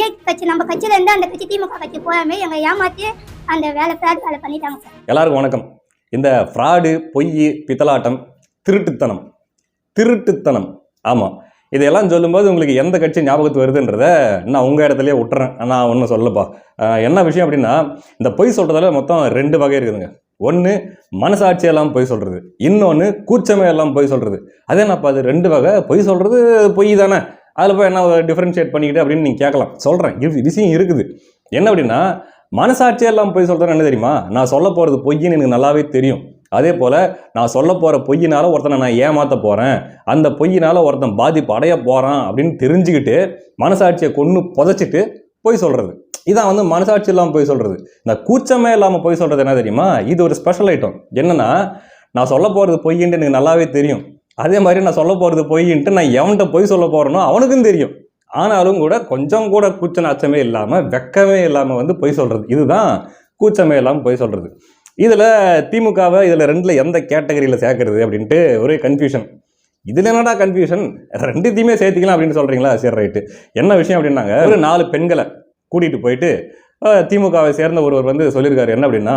விஜய் கட்சி நம்ம கட்சியில இருந்து அந்த கட்சி திமுக கட்சி போகாமே எங்க ஏமாத்தி அந்த வேலை ஃப்ராட் வேலை பண்ணிட்டாங்க சார். எல்லாருக்கும் வணக்கம். இந்த ஃப்ராடு பொய் பித்தலாட்டம் திருட்டுத்தனம் திருட்டுத்தனம். ஆமாம் இதையெல்லாம் சொல்லும்போது உங்களுக்கு எந்த கட்சி ஞாபகத்து வருதுன்றத நான் உங்கள் இடத்துலயே விட்டுறேன் நான் ஒன்றும் சொல்லப்பா. என்ன விஷயம் அப்படின்னா இந்த பொய் சொல்கிறதுல மொத்தம் ரெண்டு வகை இருக்குதுங்க. ஒன்று மனசாட்சி எல்லாம் பொய் சொல்கிறது இன்னொன்று கூச்சமே எல்லாம் பொய் சொல்கிறது அதே நான் அது ரெண்டு வகை? பொய் சொல்கிறது பொய் தானே. அதில் போய் என்ன டிஃப்ரென்ஷியேட் பண்ணிக்கிட்டு அப்படின்னு நீங்கள் கேட்கலாம். சொல்கிறேன் இது விஷயம் இருக்குது. என்ன அப்படின்னா மனசாட்சியெல்லாம் போய் பொய் என்ன தெரியுமா? நான் சொல்ல போகிறது பொய்ன்னு எனக்கு நல்லாவே தெரியும். அதே போல் நான் சொல்ல போகிற பொய்யினால் ஒருத்தனை நான் ஏமாற்ற போகிறேன் அந்த பொய்யினால் ஒருத்தன் பாதிப்பு அடைய போகிறான் அப்படின்னு தெரிஞ்சுக்கிட்டு மனசாட்சியை கொன்று புதைச்சிட்டு பொய் சொல்கிறது இதான் வந்து மனசாட்சி இல்லாமல் பொய் சொல்கிறது இந்த கூச்சமே இல்லாமல் பொய் சொல்கிறது என்ன தெரியுமா? இது ஒரு ஸ்பெஷல் ஐட்டம் என்னன்னா நான் சொல்ல போகிறது பொய்யின்ட்டு எனக்கு நல்லாவே தெரியும். அதே மாதிரி நான் சொல்ல போகிறது பொய்ன்ட்டு நான் எவன்கிட்ட பொய் சொல்ல போகிறேனோ அவனுக்கும் தெரியும். ஆனாலும் கூட கொஞ்சம் கூட கூச்ச நாச்சமே இல்லாமல் வெக்கமே இல்லாமல் வந்து பொய் சொல்கிறது இதுதான் கூச்சமே இல்லாமல் பொய் சொல்கிறது இதில் திமுகவை இதில் ரெண்டில் எந்த கேட்டகரியில் சேர்க்கறது அப்படின்ட்டு ஒரே கன்ஃபியூஷன் இதில் என்னடா கன்ஃபியூஷன் ரெண்டுத்தையுமே சேர்த்திக்கலாம் அப்படின்னு சொல்கிறீங்களா சரி ரைட்டு என்ன விஷயம் அப்படின்னாங்க ஒரு நாலு பெண்களை கூட்டிகிட்டு போயிட்டு திமுகவை சேர்ந்த ஒருவர் வந்து சொல்லியிருக்காரு. என்ன அப்படின்னா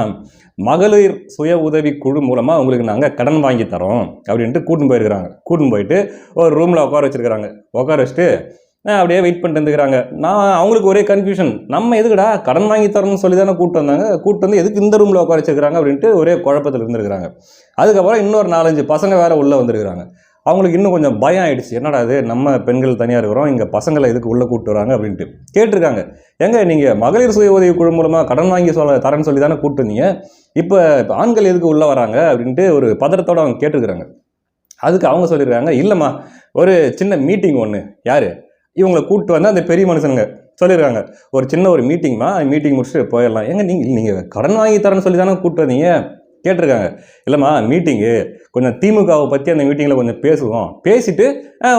மகளிர் சுய உதவி குழு மூலமாக உங்களுக்கு நாங்கள் கடன் வாங்கி தரோம் அப்படின்ட்டு கூட்டின்னு போயிருக்கிறாங்க. கூட்டின்னு போயிட்டு ஒரு ரூமில் உட்கார வச்சிருக்கிறாங்க. உட்கார வச்சுட்டு அப்படியே வெயிட் பண்ணிட்டு இருந்துக்கிறாங்க. நான் அவங்களுக்கு ஒரே கன்ஃபியூஷன் நம்ம எதுக்குடா கடன் வாங்கி தரணும்னு சொல்லி தானே கூப்பிட்டு வந்தாங்க. கூப்பிட்டு வந்து எதுக்கு இந்த ரூமில் உட்கார வச்சிருக்கிறாங்க அப்படின்ட்டு ஒரே குழப்பத்தில் இருந்திருக்கிறாங்க. அதுக்கப்புறம் இன்னொரு நாலஞ்சு பசங்க வேற உள்ளே வந்திருக்கிறாங்க. அவங்களுக்கு இன்னும் கொஞ்சம் பயம் ஆகிடுச்சு என்னடா இது? நம்ம பெண்கள் தனியாக இருக்கிறோம். இங்கே பசங்களை எதுக்கு உள்ளே கூப்பிட்டு வராங்க அப்படின்ட்டு. கேட்டிருக்காங்க. ஏங்க நீங்கள் மகளிர் சுய உதவி குழு மூலமாக கடன் வாங்கி சொல்ல தரேன்னு சொல்லி தானே கூப்பிட்டு வந்தீங்க இப்போ ஆண்கள் எதுக்கு உள்ளே வராங்க அப்படின்ட்டு ஒரு பதறத்தோடு அவங்க கேட்டிருக்கிறாங்க. அதுக்கு அவங்க சொல்லியிருக்காங்க இல்லைம்மா ஒரு சின்ன மீட்டிங் ஒன்று யார்? இவங்களை கூப்பிட்டு வந்து அந்த பெரிய மனுஷனுங்க. சொல்லியிருக்காங்க ஒரு சின்ன ஒரு மீட்டிங்மா? மீட்டிங் முடிச்சுட்டு போயிடலாம். ஏங்க நீங்கள் நீங்கள் கடன் வாங்கி தரேன்னு சொல்லி தானே கூப்பிட்டு வந்தீங்க. கேட்டிருக்காங்க. இல்லைம்மா மீட்டிங்கு கொஞ்சம் திமுகவை பற்றி அந்த மீட்டிங்கில் கொஞ்சம் பேசுவோம். பேசிட்டு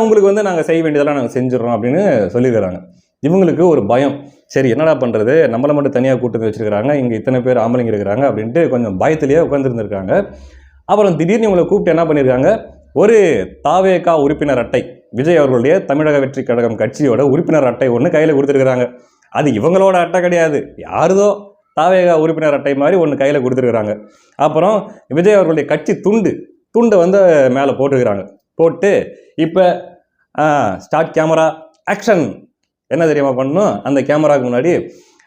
உங்களுக்கு வந்து நாங்கள் செய்ய வேண்டியதெல்லாம் நாங்கள் செஞ்சிடறோம் அப்படின்னு சொல்லியிருக்கிறாங்க. இவங்களுக்கு ஒரு பயம். சரி என்னடா பண்ணுறது நம்மளை மட்டும் தனியாக கூட்டு வச்சிருக்கிறாங்க. இங்கே இத்தனை பேர் ஆம்பளைங்க இருக்கிறாங்க அப்படின்ட்டு கொஞ்சம் பயத்திலேயே உட்காந்துருந்துருக்காங்க அப்புறம் திடீர்னு இவங்களை கூப்பிட்டு என்ன பண்ணியிருக்காங்க? ஒரு தாவேகா உறுப்பினர் அட்டை. விஜய் அவர்களுடைய தமிழக வெற்றி கழகம் கட்சியோட உறுப்பினர் அட்டை ஒன்று கையில் கொடுத்துருக்குறாங்க. அது இவங்களோட அட்டை கிடையாது. யாருதோ தாவேகா உறுப்பினர் அட்டை மாதிரி ஒன்று கையில் கொடுத்துருக்குறாங்க. அப்புறம் விஜய் அவர்களுடைய கட்சி துண்டு துண்டை வந்து மேலே போட்டுருக்குறாங்க. போட்டு இப்போ ஸ்டார்ட் கேமரா ஆக்ஷன் என்ன தெரியுமா பண்ணணும்? அந்த கேமராவுக்கு முன்னாடி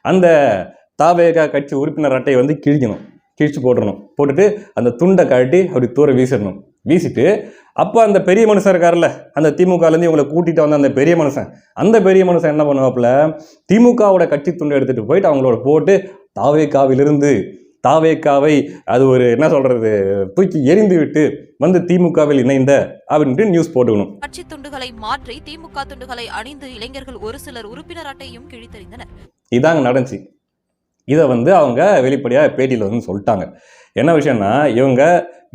அந்த தாவேகா கட்சி உறுப்பினர் அட்டையை வந்து கிழிக்கணும். கிழிச்சு போட்டுடணும் போட்டுட்டு அந்த துண்டை கழட்டி அப்படி தூர வீசிடணும். வீசிட்டு அப்போ அந்த பெரிய மனுஷன் இருக்கார்ல அந்த திமுகலேருந்து இவங்களை கூட்டிகிட்டு வந்த அந்த பெரிய மனுஷன் அந்த பெரிய மனுஷன் என்ன பண்ணுவாப்புல திமுகவோட கட்சி துண்டை எடுத்துகிட்டு போயிட்டு அவங்களோட போட்டு தாவேக்காவிலிருந்து தாவேக்காவை அது ஒரு என்ன சொல்கிறது தூக்கி எரிந்து விட்டு வந்து திமுகவில் இணைந்த அப்படின்ட்டு நியூஸ் போட்டுக்கணும். கட்சி துண்டுகளை மாற்றி திமுக துண்டுகளை அணிந்து இளைஞர்கள் ஒரு சிலர் உறுப்பினர் அட்டையும் கிழித்தறிந்தனர். இதாங்க நடந்துச்சு. இதை வந்து அவங்க வெளிப்படையாக பேட்டியில் வந்து சொல்லிட்டாங்க. என்ன விஷயம்னா இவங்க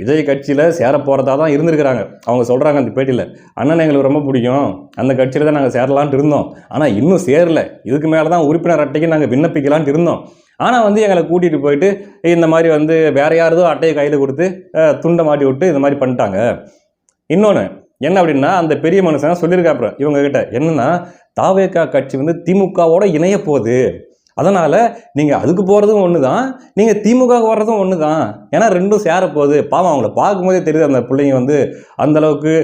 விஜய் கட்சியில் சேர போகிறதா தான் இருந்திருக்கிறாங்க. அவங்க சொல்கிறாங்க அந்த பேட்டியில். அண்ணன் எங்களுக்கு ரொம்ப பிடிக்கும். அந்த கட்சியில் தான் நாங்கள் சேரலான்ட்டு இருந்தோம். ஆனால் இன்னும் சேரல. இதுக்கு மேலே தான் உறுப்பினர் அட்டைக்கு நாங்கள் விண்ணப்பிக்கலான்ட்டு இருந்தோம். ஆனால் வந்து எங்களை கூட்டிகிட்டு போயிட்டு இந்த மாதிரி வந்து வேற யாரதோ அட்டையை கையில் கொடுத்து துண்டை மாட்டி விட்டு இந்த மாதிரி பண்ணிட்டாங்க. இன்னொன்று என்ன அப்படின்னா அந்த பெரிய மனுஷன் சொல்லியிருக்காப்புற இவங்க கிட்ட என்னன்னா தாவேக்கா கட்சி வந்து திமுகவோட இணைய போகுது. அதனால் நீங்கள் அதுக்கு போகிறதும் ஒன்று தான் நீங்கள் திமுக வர்றதும் ஒன்று தான் ஏன்னா ரெண்டும் சேர போகுது. பாவம் அவங்கள பார்க்கும்போதே தெரியுது அந்த பிள்ளைங்க வந்து அந்த அளவுக்கு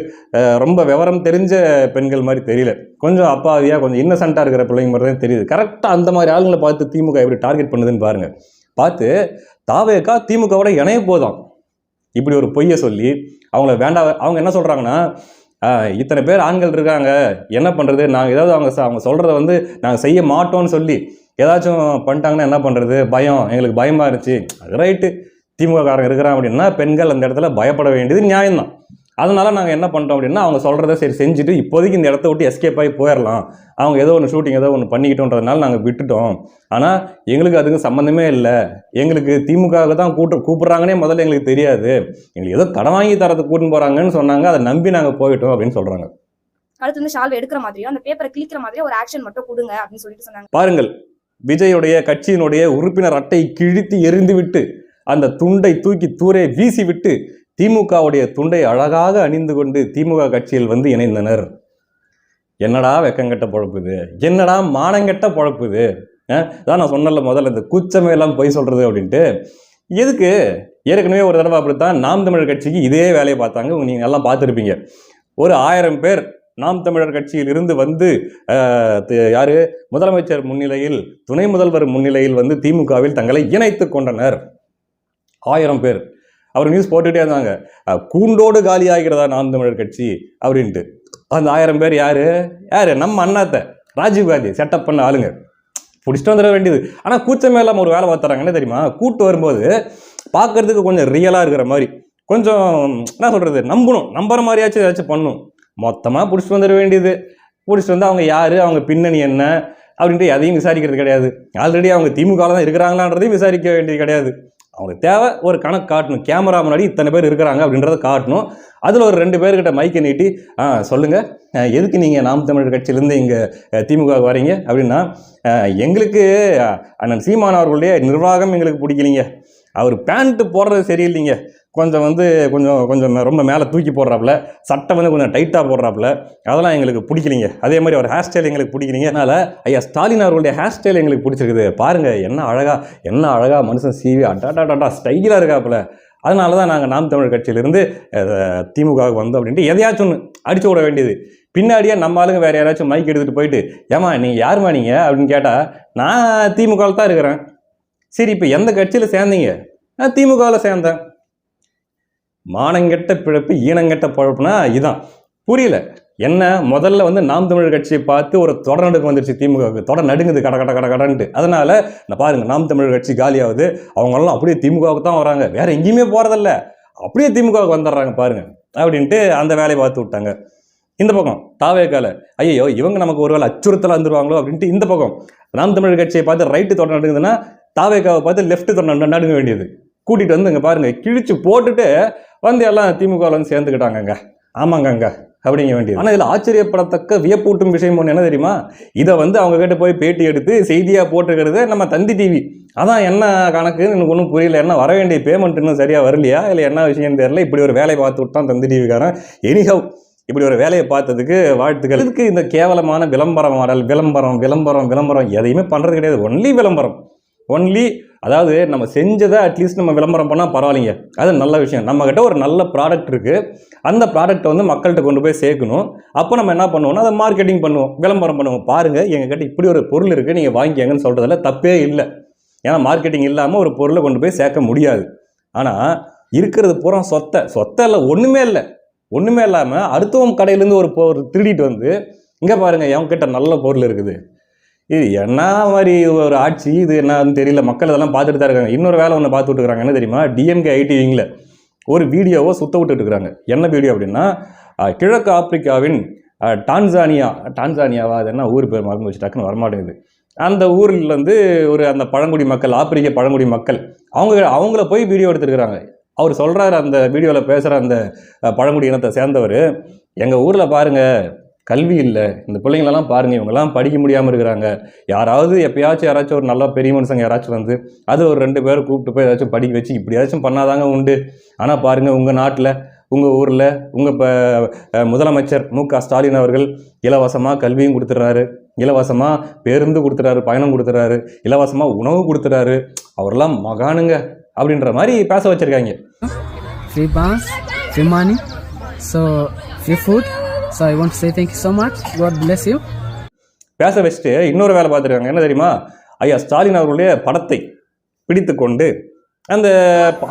ரொம்ப விவரம் தெரிஞ்ச பெண்கள் மாதிரி தெரியல. கொஞ்சம் அப்பாவியாக கொஞ்சம் இன்னசென்ட்டாக இருக்கிற பிள்ளைங்க மாதிரி தான் தெரியுது. கரெக்டாக அந்த மாதிரி ஆளுங்களை பார்த்து திமுக எப்படி டார்கெட் பண்ணுதுன்னு பாருங்கள் பார்த்து தாவேக்கா திமுகவோட இணைய போதும். இப்படி ஒரு பொய்யை சொல்லி அவங்கள வேண்டாம் அவங்க என்ன சொல்கிறாங்கன்னா இத்தனை பேர் ஆண்கள் இருக்காங்க என்ன பண்ணுறது நாங்கள் ஏதாவது அவங்க அவங்க சொல்கிறத வந்து நாங்கள் செய்ய மாட்டோம்னு சொல்லி ஏதாச்சும் பண்ணிட்டாங்கன்னா என்ன பண்ணுறது பயம். எங்களுக்கு பயமாக இருந்துச்சு. அது ரைட்டு திமுககாரங்க இருக்கிறான் அப்படின்னா பெண்கள் அந்த இடத்துல பயப்பட வேண்டியது நியாயம்தான். அதனால நாங்கள் என்ன பண்ணிட்டோம் அப்படின்னா அவங்க சொல்கிறத சரி செஞ்சுட்டு இப்போதைக்கு இந்த இடத்த விட்டு எஸ்கேப் ஆகி போயிடலாம் அவங்க ஏதோ ஒன்று ஷூட்டிங் ஏதோ ஒன்று பண்ணிக்கிட்டோன்றதுனால நாங்கள் விட்டுட்டோம். ஆனால் எங்களுக்கு அதுக்கு சம்மந்தமே இல்லை. எங்களுக்கு திமுகவுக்கு தான் கூட்டு கூப்பிட்றாங்கன்னே முதல்ல எங்களுக்கு தெரியாது. எங்களுக்கு ஏதோ கடன் வாங்கி தரத்துக்கு கூட்டின்னு போகிறாங்கன்னு சொன்னாங்க. அதை நம்பி நாங்கள் போயிட்டோம் அப்படின்னு சொல்கிறாங்க அடுத்து வந்து ஷால்வை எடுக்கிற மாதிரியோ? அந்த பேப்பரை கிழிக்கிற மாதிரியோ? ஒரு ஆக்ஷன் மட்டும் கொடுங்க அப்படின்னு சொல்லிட்டு சொன்னாங்க. பாருங்கள். விஜயுடைய கட்சியினுடைய உறுப்பினர் அட்டை கிழித்து எரிந்துவிட்டு அந்த துண்டை தூக்கி தூரே வீசிவிட்டு திமுகவுடைய துண்டை அழகாக அணிந்து கொண்டு திமுக கட்சியில் வந்து இணைந்தனர். என்னடா வெக்கங்கெட்ட பொழப்புது? என்னடா மானங்கெட்ட பொழப்புது? இது அதான் நான் சொன்னல முதல்ல இந்த கூச்சமே எல்லாம் பொய் சொல்கிறது அப்படின்ட்டு. எதுக்கு? ஏற்கனவே ஒரு தடவை அப்படித்தான் நாம் தமிழர் கட்சிக்கு இதே வேலையை பார்த்தாங்க. நீங்கள் எல்லாம் பார்த்துருப்பீங்க. ஒரு ஆயிரம் பேர் நாம் தமிழர் கட்சியில் இருந்து வந்து யாரு? முதலமைச்சர் முன்னிலையில் துணை முதல்வர் முன்னிலையில் வந்து திமுகவில் தங்களை இணைத்து கொண்டனர். ஆயிரம் பேர். அவர் நியூஸ் போட்டுகிட்டே இருந்தாங்க. கூண்டோடு காலி ஆகிறதா நாம் தமிழர் கட்சி அப்படின்ட்டு. அந்த ஆயிரம் பேர் யாரு? யாரு? நம்ம அண்ணாத்த ராஜீவ் காந்தி செட்டப் பண்ண ஆளுங்க. பிடிச்சிட்டு வந்துட வேண்டியது. ஆனால் கூச்சமே இல்லாமல் ஒரு வேலை பார்த்துறாங்க. என்ன தெரியுமா? கூட்டு வரும்போது பார்க்கறதுக்கு கொஞ்சம் ரியலாக இருக்கிற மாதிரி. கொஞ்சம் என்ன சொல்கிறது நம்பணும். நம்புற மாதிரியாச்சும் ஏதாச்சும் பண்ணும். மொத்தமாக பிடிச்சிட்டு வந்துட வேண்டியது. பிடிச்சிட்டு வந்து அவங்க யார்? அவங்க பின்னணி என்ன? அப்படின்ட்டு எதையும் விசாரிக்கிறது கிடையாது. ஆல்ரெடி அவங்க திமுக தான் இருக்கிறாங்களான்றதையும் விசாரிக்க வேண்டியது கிடையாது. அவங்களுக்கு தேவை ஒரு கணக்கு காட்டணும். கேமரா முன்னாடி இத்தனை பேர் இருக்கிறாங்க அப்படின்றத காட்டணும். அதில் ஒரு ரெண்டு பேர்கிட்ட மைக்கை நீட்டி ஆ சொல்லுங்கள் எதுக்கு நீங்கள் நாம் தமிழர் கட்சியிலேருந்து இங்கே திமுக வரீங்க? அப்படின்னா எங்களுக்கு அண்ணன் சீமான் அவர்களுடைய நிர்வாகம் எங்களுக்கு பிடிக்கலிங்க. அவர் பேண்ட்டு போடுறது சரியில்லைங்க. கொஞ்சம் வந்து கொஞ்சம் கொஞ்சம் ரொம்ப மேலே தூக்கி போடுறாப்புல. சட்டை வந்து கொஞ்சம் டைட்டாக போடுறாப்புல. அதெல்லாம் எங்களுக்கு பிடிக்கலிங்க. அதே மாதிரி அவர் ஹேர் ஸ்டைல் எங்களுக்கு பிடிக்கலிங்க. அதனால் ஐயா ஸ்டாலின் அவர்களுடைய ஹேர் ஸ்டைல் எங்களுக்கு பிடிச்சிருக்குது. பாருங்கள் என்ன அழகாக என்ன அழகாக மனுஷன் சீவி அட்டாட்டாட்டா ஸ்டைலாக இருக்காப்புல. அதனால தான் நாங்கள் நாம் தமிழர் கட்சியிலேருந்து திமுகவுக்கு வந்தோம் அப்படின்ட்டு எதையாச்சும் ஒன்று அடிச்சு விட வேண்டியது. பின்னாடியே நம்ம ஆளுங்க வேறு யாராச்சும் மைக் எடுத்துகிட்டு போயிட்டு ஏமா நீங்கள் யாருமா நீங்கள் அப்படின்னு கேட்டால் நான் திமுகவில் தான் இருக்கிறேன். சரி இப்போ எந்த கட்சியில் சேர்ந்தீங்க? நான் திமுகவில் சேர்ந்தேன். மானங்கெட்ட பிழப்பு ஈனங்கெட்ட பழப்புனா இதுதான் புரியல. என்ன? முதல்ல வந்து நாம் தமிழர் கட்சியை பார்த்து ஒரு தொடர் நடுக்கு வந்துருச்சு திமுகவுக்கு தொடர் நடுங்குது கட கட கட கடன்ட்டு. அதனால் நான் பாருங்கள் நாம் தமிழர் கட்சி காலியாகுது. அவங்கெல்லாம் அப்படியே திமுகவுக்கு தான் வராங்க. வேறு எங்கேயுமே போகிறதில்ல அப்படியே திமுகவுக்கு வந்துடுறாங்க பாருங்க அப்படின்ட்டு அந்த வேலையை பார்த்து விட்டாங்க. இந்த பக்கம் தாவேக்கால ஐயோ இவங்க நமக்கு ஒருவேளை அச்சுறுத்தலாக வந்துருவாங்களோ அப்படின்ட்டு இந்த பக்கம். நாம் தமிழர் கட்சியை பார்த்து ரைட்டு தொடர் நடுங்குதுன்னா தாவேக்காவை பார்த்து லெஃப்ட் தொடர் நடுங்க வேண்டியது. கூட்டிகிட்டு வந்து இங்கே பாருங்கள் கிழிச்சு போட்டுட்டு வந்து எல்லாம் திமுகவில் வந்து சேர்ந்துக்கிட்டாங்கங்க. ஆமாங்கங்க. அப்படிங்க வேண்டியது. ஆனால் இதில் ஆச்சரியப்படத்தக்க வியப்பூட்டும் விஷயம் ஒன்று என்ன தெரியுமா? இதை வந்து அவங்க கிட்டே போய் பேட்டி எடுத்து செய்தியாக போட்டுக்கிறது நம்ம தந்தி டிவி அதான் என்ன கணக்குன்னு எனக்கு ஒன்றும் புரியல. என்ன வர வேண்டிய பேமெண்ட் இன்னும் சரியாக வரலையா? இல்லை என்ன விஷயம் தெரியல? இப்படி ஒரு வேலையை பார்த்து விட்டான் தந்தி டிவிக்காரன் எனிஹவ் இப்படி ஒரு வேலையை பார்த்ததுக்கு வாழ்த்துக்கள். இதுக்கு இந்த கேவலமான விளம்பரம் மாடல் விளம்பரம் விளம்பரம் விளம்பரம் எதையுமே பண்ணுறது கிடையாது. ஒன்லி விளம்பரம். ஒன்லி அதாவது நம்ம செஞ்சதை அட்லீஸ்ட் நம்ம விளம்பரம் பண்ணால் பரவாயில்லைங்க. அது நல்ல விஷயம். நம்மக்கிட்ட ஒரு நல்ல ப்ராடக்ட் இருக்குது அந்த ப்ராடக்ட்டை வந்து மக்கள்கிட்ட கொண்டு போய் சேர்க்கணும். அப்போ நம்ம என்ன பண்ணுவோம்னா அதை மார்க்கெட்டிங் பண்ணுவோம் விளம்பரம் பண்ணுவோம். பாருங்கள் எங்ககிட்ட இப்படி ஒரு பொருள் இருக்குது நீங்கள் வாங்கிக்கங்கன்னு சொல்கிறதுல தப்பே இல்லை. ஏன்னா மார்க்கெட்டிங் இல்லாமல் ஒரு பொருளை கொண்டு போய் சேர்க்க முடியாது. ஆனால் இருக்கிறது பூரா சொத்தை. சொத்தை இல்லை ஒன்றுமே இல்லை. ஒன்றுமே இல்லாமல் அடுத்தவன் கடையிலேருந்து ஒரு பொருள் திருடிட்டு வந்து இங்கே பாருங்கள் என்கிட்ட நல்ல பொருள் இருக்குது. இது என்ன மாதிரி ஒரு ஆட்சி? இது என்னன்னு தெரியல. மக்கள் அதெல்லாம் பார்த்துட்டு தான் இருக்காங்க. இன்னொரு வேலை ஒன்று பார்த்துட்டு இருக்காங்க. என்ன தெரியுமா? டிஎம்கே ஐடி விங்கில் ஒரு வீடியோவை சுத்த விட்டுட்டு இருக்காங்க. என்ன வீடியோ அப்படின்னா கிழக்கு ஆப்பிரிக்காவின் டான்சானியா டான்சானியாவா? அது என்ன ஊர் பேர் மறந்து வச்சு டக்குன்னு வரமாட்டேங்குது. அந்த ஊரில் வந்து ஒரு அந்த பழங்குடி மக்கள் ஆப்பிரிக்க பழங்குடி மக்கள் அவங்க அவங்கள போய் வீடியோ எடுத்துருக்குறாங்க அவர் சொல்கிறாரு அந்த வீடியோவில் பேசுகிற அந்த பழங்குடி இனத்தை சேர்ந்தவர் எங்கள் ஊரில் பாருங்கள் கல்வி இல்லை. இந்த பிள்ளைங்களெல்லாம் பாருங்க இவங்கெல்லாம் படிக்க முடியாமல் இருக்கிறாங்க. யாராவது எப்பயாச்சும் யாராச்சும் ஒரு நல்ல பெரிய மனுஷங்க யாராச்சும் வந்து அது ஒரு ரெண்டு பேரை கூப்பிட்டு போய் ஏதாச்சும் படிக்க வச்சு இப்படியாச்சும் பண்ணாதாங்க உண்டு. ஆனால் பாருங்கள் உங்கள் நாட்டில் உங்கள் ஊரில் உங்கள் இப்போ முதலமைச்சர் மு. க. ஸ்டாலின் அவர்கள் இலவசமாக கல்வியும் கொடுத்துட்றாரு. இலவசமாக பேருந்து கொடுத்துறாரு பயணம் கொடுத்துறாரு இலவசமாக உணவு கொடுத்துறாரு அவரெல்லாம் மகானுங்க அப்படின்ற மாதிரி பேச வச்சுருக்காங்க. Free bus. So I want say thank you so much God much. You பேச வச்சுட்டு இன்னொரு வேலை பார்த்துருக்காங்க. என்ன தெரியுமா? ஐயா ஸ்டாலின் அவர்களுடைய படத்தை பிடித்து கொண்டு அந்த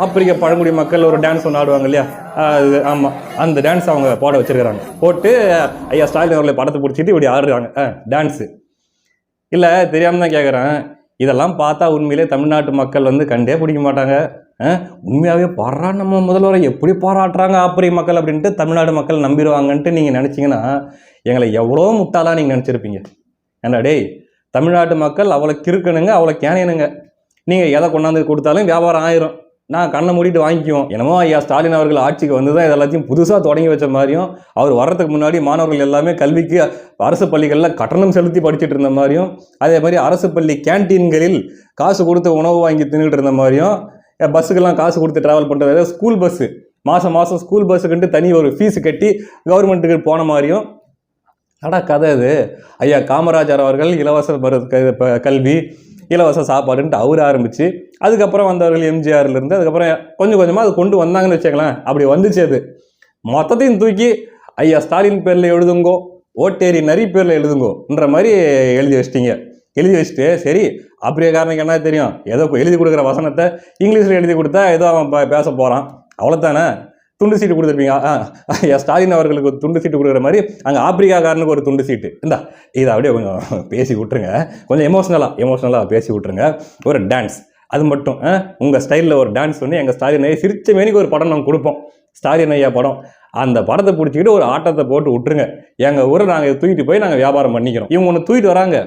ஆப்பிரிக்க பழங்குடி மக்கள் ஒரு டான்ஸ் ஒன்று ஆடுவாங்க இல்லையா? அது ஆமாம் அந்த டான்ஸ் அவங்க போட வச்சிருக்கிறாங்க. போட்டு ஐயா ஸ்டாலின் அவர்களை படத்தை பிடிச்சிட்டு இப்படி ஆடுறாங்க. ஆ டான்ஸு இல்லை தெரியாமல் தான் கேட்குறேன் இதெல்லாம் பார்த்தா உண்மையிலே தமிழ்நாட்டு மக்கள் வந்து கண்டே பிடிக்க மாட்டாங்க. உண்மையாகவே பாரா நம்ம முதல்வரை எப்படி பாராட்டுறாங்க ஆப்பிரிய மக்கள் அப்படின்ட்டு தமிழ்நாடு மக்கள் நம்பிடுவாங்கன்ட்டு நீங்கள் நினச்சிங்கன்னா எங்களை எவ்வளோ முட்டாளாக நீங்கள் நினச்சிருப்பீங்க. ஏன்னா டேய் தமிழ்நாட்டு மக்கள் அவ்வளோ கிறுக்கணுங்க அவ்வளோ கேனையனுங்க நீங்கள் எதை கொண்டாந்து கொடுத்தாலும் வியாபாரம் ஆயிரும். நான் கண்ணை மூடிட்டு வாங்கிக்குவோம். என்னமோ ஐயா ஸ்டாலின் அவர்கள் ஆட்சிக்கு வந்து தான் எல்லாத்தையும் புதுசாக தொடங்கி வச்ச மாதிரியும் அவர் வர்றதுக்கு முன்னாடி மாணவர்கள் எல்லாமே கல்விக்கு அரசு பள்ளிகளில் கட்டணம் செலுத்தி படிச்சுட்டு இருந்த மாதிரியும் அதே மாதிரி அரசு பள்ளி கேன்டீன்களில் காசு கொடுத்து உணவு வாங்கி தின்னுட்டு இருந்த மாதிரியும் பஸ்ஸுக்கெல்லாம் காசு கொடுத்து ட்ராவல் பண்ணுறது ஸ்கூல் பஸ்ஸு மாதம் மாதம் ஸ்கூல் பஸ்ஸுக்குன்ட்டு தனி ஒரு ஃபீஸ் கட்டி கவர்மெண்ட்டுக்கு போன மாதிரியும். அடா கதை இது ஐயா காமராஜர் அவர்கள் இலவச ப- கல்வி இலவச சாப்பாடுன்ட்டு அவர் ஆரம்பித்து அதுக்கப்புறம் வந்தவர்கள் எம்ஜிஆர்லேருந்து அதுக்கப்புறம் கொஞ்சம் கொஞ்சமாக அது கொண்டு வந்தாங்கன்னு வச்சுக்கலாம் அப்படி வந்துச்சு அது. மொத்தத்தையும் தூக்கி ஐயா ஸ்டாலின் பேரில் எழுதுங்கோ ஓட்டேரி நரி பேரில் எழுதுங்கோன்ற மாதிரி எழுதி வச்சிட்டிங்க. எழுதி வச்சுட்டு சரி அப்படியே காரணம் என்ன தெரியும்? ஏதோ எழுதி கொடுக்குற வசனத்தை இங்கிலீஷில் எழுதி கொடுத்தா ஏதோ அவன் பேச போகிறான் அவ்வளோத்தானே துண்டு சீட்டு கொடுத்துருப்பீங்க. ஆ ஐயா ஸ்டாலின் அவர்களுக்கு ஒரு துண்டு சீட்டு கொடுக்குற மாதிரி அங்கே ஆப்பிரிக்காக்காரனுக்கு ஒரு துண்டு சீட்டு. இந்தா இதை அப்படியே கொஞ்சம் பேசி விட்ருங்க கொஞ்சம் எமோஷ்னலாக எமோஷ்னலாக பேசி விட்ருங்க ஒரு டான்ஸ் அது மட்டும் உங்கள் ஸ்டைலில் ஒரு டான்ஸ் பண்ணி எங்கள் ஸ்டாலின் ஐயா சிரிச்ச மேனிக்கு ஒரு படம் நாங்கள் கொடுப்போம். ஸ்டாலின் ஐயா படம். அந்த படத்தை பிடிச்சிக்கிட்டு ஒரு ஆட்டத்தை போட்டு விட்டுருங்க. எங்கள் ஊரை நாங்கள் தூக்கிட்டு போய் நாங்கள் வியாபாரம் பண்ணிக்கிறோம். இவங்க ஒன்று தூக்கிட்டு வராங்க.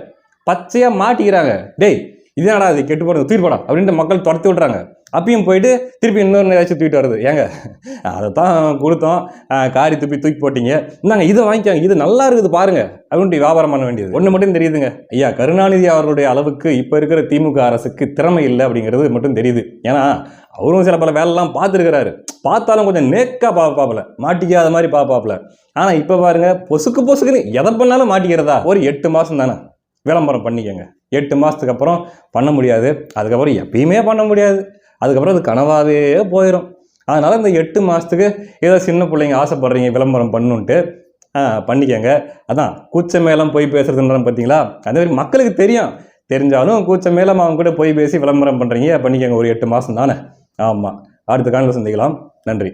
பச்சையாக மாட்டிக்கிறாங்க. டேய் இதனடா அது கெட்டு போடுறது தூக்கிட்டு போடா அப்படின்ட்டு மக்கள் துரத்தி விட்றாங்க. அப்பயும் போயிட்டு திருப்பி இன்னொரு ஏதாச்சும் தூக்கிட்டு வருது. ஏங்க அதை தான் கொடுத்தோம் காரி துப்பி தூக்கி போட்டீங்க. இந்தாங்க இதை வாங்கிக்காங்க. இது நல்லா இருக்குது பாருங்க அப்படின்ட்டு வியாபாரம் பண்ண வேண்டியது. ஒன்று மட்டும் தெரியுதுங்க. ஐயா கருணாநிதி அவர்களுடைய அளவுக்கு இப்போ இருக்கிற திமுக அரசுக்கு திறமை இல்லை அப்படிங்கிறது மட்டும் தெரியுது. ஏன்னா அவரும் சில பல வேலைலாம் பார்த்துருக்கிறாரு. பார்த்தாலும் கொஞ்சம் நேக்காக பார்ப்பாப்பில். மாட்டிக்காத மாதிரி பார்ப்பாப்பில். ஆனால் இப்போ பாருங்கள் பொசுக்கு பொசுக்குன்னு எதை பண்ணாலும் மாட்டிக்கிறதா? ஒரு எட்டு மாதம் தானே. விளம்பரம் பண்ணிக்கோங்க. எட்டு மாதத்துக்கு அப்புறம் பண்ண முடியாது. அதுக்கப்புறம் எப்பயுமே பண்ண முடியாது. அதுக்கப்புறம் அது கனவாகவே போயிடும் அதனால் இந்த எட்டு மாதத்துக்கு ஏதோ சின்ன பிள்ளைங்க ஆசைப்படுறீங்க விளம்பரம் பண்ணுன்ட்டு பண்ணிக்கோங்க. அதான் கூச்ச மேலம் போய் பேசுகிறதுன்றான் பார்த்தீங்களா அதே மாதிரி மக்களுக்கு தெரியும். தெரிஞ்சாலும் கூச்ச மேலம் அவங்க கூட போய் பேசி விளம்பரம் பண்ணுறீங்க பண்ணிக்கோங்க. ஒரு எட்டு மாதம் தானே? ஆமாம் அடுத்த காலையில் சந்திக்கலாம். நன்றி.